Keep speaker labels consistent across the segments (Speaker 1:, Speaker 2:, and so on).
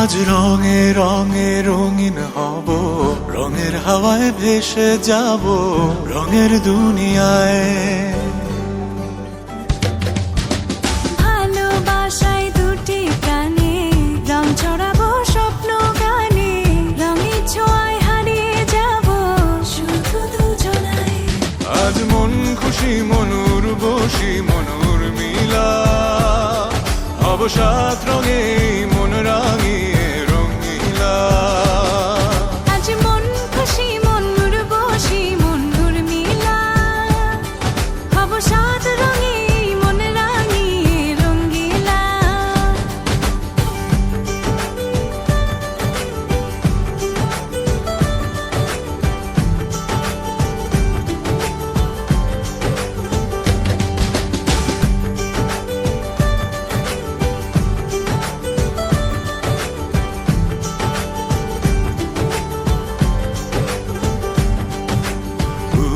Speaker 1: আজ রঙে রঙে রঙিন হব। রঙের হাওয়ায় ভেসে যাব রঙের দুনিয়ায়।
Speaker 2: ভালোবাসায় দুটি রং স্বপ্ন গানে ছোঁয়ায় হারিয়ে যাব শুধু দুজনায়
Speaker 1: আজ মন খুশি মনুর বসি মনুর মিলা। অবসাদ রঙে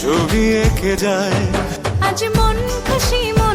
Speaker 1: ছবি এঁকে যায়।
Speaker 2: আজ মন খুশি মন